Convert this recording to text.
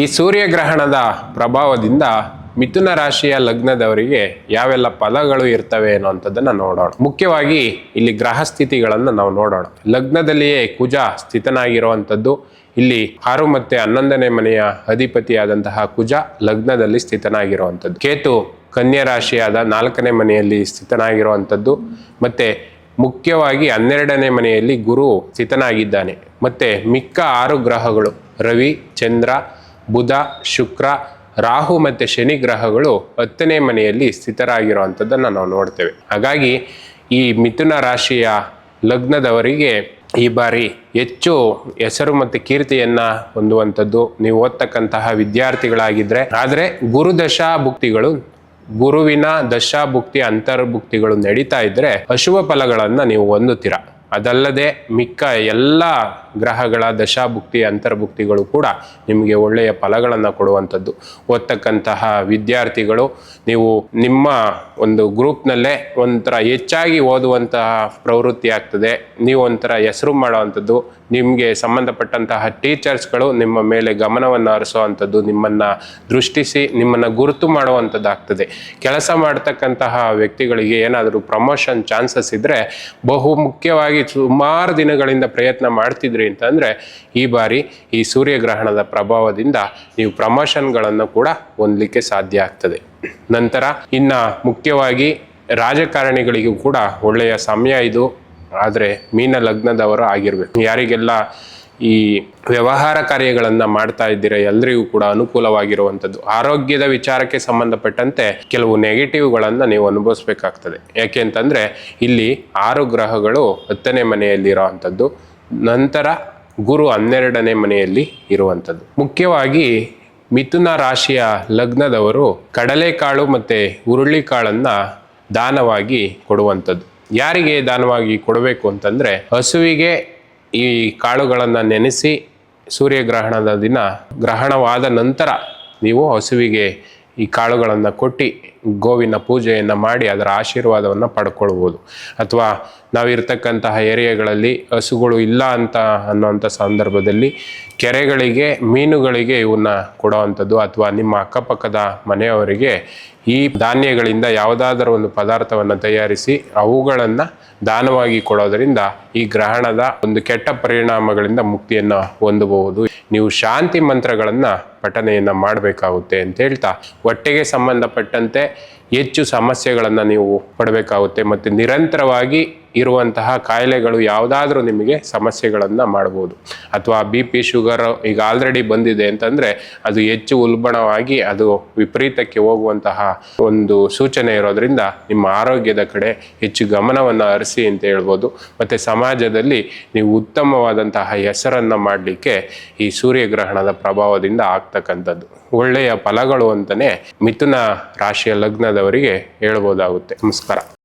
ಈ ಸೂರ್ಯಗ್ರಹಣದ ಪ್ರಭಾವದಿಂದ ಮಿಥುನ ರಾಶಿಯ ಲಗ್ನದವರಿಗೆ ಯಾವೆಲ್ಲ ಫಲಗಳು ಇರ್ತವೆ ಅನ್ನೋಂಥದ್ದನ್ನು ನೋಡೋಣ. ಮುಖ್ಯವಾಗಿ ಇಲ್ಲಿ ಗ್ರಹ ಸ್ಥಿತಿಗಳನ್ನು ನಾವು ನೋಡೋಣ. ಲಗ್ನದಲ್ಲಿಯೇ ಕುಜ ಸ್ಥಿತನಾಗಿರುವಂಥದ್ದು, ಇಲ್ಲಿ ಆರು ಮತ್ತೆ ಹನ್ನೊಂದನೇ ಮನೆಯ ಅಧಿಪತಿಯಾದಂತಹ ಕುಜ ಲಗ್ನದಲ್ಲಿ ಸ್ಥಿತನಾಗಿರುವಂಥದ್ದು. ಕೇತು ಕನ್ಯಾ ರಾಶಿಯಾದ ನಾಲ್ಕನೇ ಮನೆಯಲ್ಲಿ ಸ್ಥಿತನಾಗಿರುವಂಥದ್ದು, ಮತ್ತೆ ಮುಖ್ಯವಾಗಿ ಹನ್ನೆರಡನೇ ಮನೆಯಲ್ಲಿ ಗುರು ಸ್ಥಿತನಾಗಿದ್ದಾನೆ. ಮತ್ತೆ ಮಿಕ್ಕ ಆರು ಗ್ರಹಗಳು, ರವಿ, ಚಂದ್ರ ಬುಧ, ಶುಕ್ರ, ರಾಹು ಮತ್ತು ಶನಿ ಗ್ರಹಗಳು ಹತ್ತನೇ ಮನೆಯಲ್ಲಿ ಸ್ಥಿತರಾಗಿರುವಂಥದ್ದನ್ನು ನಾವು ನೋಡ್ತೇವೆ. ಹಾಗಾಗಿ ಈ ಮಿಥುನ ರಾಶಿಯ ಲಗ್ನದವರಿಗೆ ಈ ಬಾರಿ ಹೆಚ್ಚು ಹೆಸರು ಮತ್ತು ಕೀರ್ತಿಯನ್ನು ಹೊಂದುವಂಥದ್ದು. ನೀವು ಓದ್ತಕ್ಕಂತಹ ವಿದ್ಯಾರ್ಥಿಗಳಾಗಿದ್ದರೆ ಆದರೆ ಗುರುದಶಾ ಭುಕ್ತಿಗಳು, ಗುರುವಿನ ದಶಾಭುಕ್ತಿ ಅಂತರ್ಭುಕ್ತಿಗಳು ನಡೀತಾ ಇದ್ದರೆ ಅಶುಭ ಫಲಗಳನ್ನು ನೀವು ಹೊಂದುತ್ತೀರ. ಅದಲ್ಲದೆ ಮಿಕ್ಕ ಎಲ್ಲ ಗ್ರಹಗಳ ದಶಾಭುಕ್ತಿ, ಅಂತರ್ಭುಕ್ತಿಗಳು ಕೂಡ ನಿಮಗೆ ಒಳ್ಳೆಯ ಫಲಗಳನ್ನು ಕೊಡುವಂಥದ್ದು. ಓದ್ತಕ್ಕಂತಹ ವಿದ್ಯಾರ್ಥಿಗಳು, ನೀವು ನಿಮ್ಮ ಒಂದು ಗ್ರೂಪ್ನಲ್ಲೇ ಒಂಥರ ಹೆಚ್ಚಾಗಿ ಓದುವಂತಹ ಪ್ರವೃತ್ತಿ ಆಗ್ತದೆ. ನೀವು ಒಂಥರ ಹೆಸರು ಮಾಡುವಂಥದ್ದು, ನಿಮಗೆ ಸಂಬಂಧಪಟ್ಟಂತಹ ಟೀಚರ್ಸ್ಗಳು ನಿಮ್ಮ ಮೇಲೆ ಗಮನವನ್ನು ಹರಿಸುವಂಥದ್ದು ನಿಮ್ಮನ್ನು ದೃಷ್ಟಿಸಿ, ನಿಮ್ಮನ್ನು ಗುರುತು ಮಾಡುವಂಥದ್ದಾಗ್ತದೆ. ಕೆಲಸ ಮಾಡ್ತಕ್ಕಂತಹ ವ್ಯಕ್ತಿಗಳಿಗೆ ಏನಾದರೂ ಪ್ರಮೋಷನ್ ಚಾನ್ಸಸ್ ಇದ್ದರೆ ಬಹು ಮುಖ್ಯವಾಗಿ ಸುಮಾರು ದಿನಗಳಿಂದ ಪ್ರಯತ್ನ ಮಾಡ್ತಿದ್ರಿ ಅಂತಂದರೆ, ಈ ಬಾರಿ ಈ ಸೂರ್ಯಗ್ರಹಣದ ಪ್ರಭಾವದಿಂದ ನೀವು ಪ್ರಮೋಷನ್ಗಳನ್ನು ಕೂಡ ಹೊಂದಲಿಕ್ಕೆ ಸಾಧ್ಯ ಆಗ್ತದೆ. ನಂತರ ಇನ್ನು ಮುಖ್ಯವಾಗಿ ರಾಜಕಾರಣಿಗಳಿಗೂ ಕೂಡ ಒಳ್ಳೆಯ ಸಮಯ ಇದು. ಆದರೆ ಮೀನ ಲಗ್ನದವರು ಆಗಿರಬೇಕು. ಯಾರಿಗೆಲ್ಲ ಈ ವ್ಯವಹಾರ ಕಾರ್ಯಗಳನ್ನು ಮಾಡ್ತಾ ಇದ್ದೀರಾ ಎಲ್ಲರಿಗೂ ಕೂಡ ಅನುಕೂಲವಾಗಿರುವಂಥದ್ದು. ಆರೋಗ್ಯದ ವಿಚಾರಕ್ಕೆ ಸಂಬಂಧಪಟ್ಟಂತೆ ಕೆಲವು ನೆಗೆಟಿವ್ಗಳನ್ನು ನೀವು ಅನುಭವಿಸ್ಬೇಕಾಗ್ತದೆ. ಯಾಕೆ ಅಂತಂದರೆ ಇಲ್ಲಿ ಆರು ಗ್ರಹಗಳು ಹತ್ತನೇ ಮನೆಯಲ್ಲಿರುವಂಥದ್ದು ನಂತರ ಗುರು ಹನ್ನೆರಡನೇ ಮನೆಯಲ್ಲಿ ಇರುವಂಥದ್ದು. ಮುಖ್ಯವಾಗಿ ಮಿಥುನ ರಾಶಿಯ ಲಗ್ನದವರು ಕಡಲೆಕಾಳು ಮತ್ತು ಹುರುಳಿಕಾಳನ್ನು ದಾನವಾಗಿ ಕೊಡುವಂಥದ್ದು. ಯಾರಿಗೆ ದಾನವಾಗಿ ಕೊಡಬೇಕು ಅಂತಂದರೆ ಹಸುವಿಗೆ ಈ ಕಾಳುಗಳನ್ನು ನೆನೆಸಿ ಸೂರ್ಯಗ್ರಹಣದ ದಿನ ಗ್ರಹಣವಾದ ನಂತರ ನೀವು ಹಸುವಿಗೆ ಈ ಕಾಳುಗಳನ್ನು ಕೊಟ್ಟು ಗೋವಿನ ಪೂಜೆಯನ್ನು ಮಾಡಿ ಅದರ ಆಶೀರ್ವಾದವನ್ನು ಪಡ್ಕೊಳ್ಬೋದು. ಅಥವಾ ನಾವಿರ್ತಕ್ಕಂತಹ ಏರಿಯಾಗಳಲ್ಲಿ ಹಸುಗಳು ಇಲ್ಲ ಅಂತ ಅನ್ನೋಂಥ ಸಂದರ್ಭದಲ್ಲಿ ಕೆರೆಗಳಿಗೆ, ಮೀನುಗಳಿಗೆ ಇವನ್ನ ಕೊಡುವಂಥದ್ದು ಅಥವಾ ನಿಮ್ಮ ಅಕ್ಕಪಕ್ಕದ ಮನೆಯವರಿಗೆ ಈ ಧಾನ್ಯಗಳಿಂದ ಯಾವುದಾದರೂ ಒಂದು ಪದಾರ್ಥವನ್ನು ತಯಾರಿಸಿ ಅವುಗಳನ್ನು ದಾನವಾಗಿ ಕೊಡೋದರಿಂದ ಈ ಗ್ರಹಣದ ಒಂದು ಕೆಟ್ಟ ಪರಿಣಾಮಗಳಿಂದ ಮುಕ್ತಿಯನ್ನು ಹೊಂದಬಹುದು. ನೀವು ಶಾಂತಿ ಮಂತ್ರಗಳನ್ನು ಪಠನೆಯನ್ನು ಮಾಡಬೇಕಾಗುತ್ತೆ ಅಂತ ಹೇಳ್ತಾ ಹೊಟ್ಟೆಗೆ ಸಂಬಂಧಪಟ್ಟಂತೆ ಹೆಚ್ಚು ಸಮಸ್ಯೆಗಳನ್ನು ನೀವು ಪಡಬೇಕಾಗುತ್ತೆ ಮತ್ತು ನಿರಂತರವಾಗಿ ಇರುವಂತಹ ಕಾಯಿಲೆಗಳು ಯಾವುದಾದ್ರೂ ನಿಮಗೆ ಸಮಸ್ಯೆಗಳನ್ನು ಮಾಡ್ಬೋದು. ಅಥವಾ ಬಿ ಪಿ ಶುಗರ್ ಈಗ ಆಲ್ರೆಡಿ ಬಂದಿದೆ ಅಂತಂದರೆ ಅದು ಹೆಚ್ಚು ಉಲ್ಬಣವಾಗಿ ಅದು ವಿಪರೀತಕ್ಕೆ ಹೋಗುವಂತಹ ಒಂದು ಸೂಚನೆ ಇರೋದ್ರಿಂದ ನಿಮ್ಮ ಆರೋಗ್ಯದ ಕಡೆ ಹೆಚ್ಚು ಗಮನವನ್ನು ಹರಿಸಿ ಅಂತ ಹೇಳ್ಬೋದು. ಮತ್ತು ಸಮಾಜದಲ್ಲಿ ನೀವು ಉತ್ತಮವಾದಂತಹ ಹೆಸರನ್ನು ಮಾಡಲಿಕ್ಕೆ ಈ ಸೂರ್ಯಗ್ರಹಣದ ಪ್ರಭಾವದಿಂದ ಆಗ್ತಕ್ಕಂಥದ್ದು. ಒಳ್ಳೆಯ ಫಲಗಳು ಅಂತಲೇ ಮಿಥುನ ರಾಶಿಯ ಲಗ್ನದವರಿಗೆ ಹೇಳ್ಬೋದಾಗುತ್ತೆ. ನಮಸ್ಕಾರ.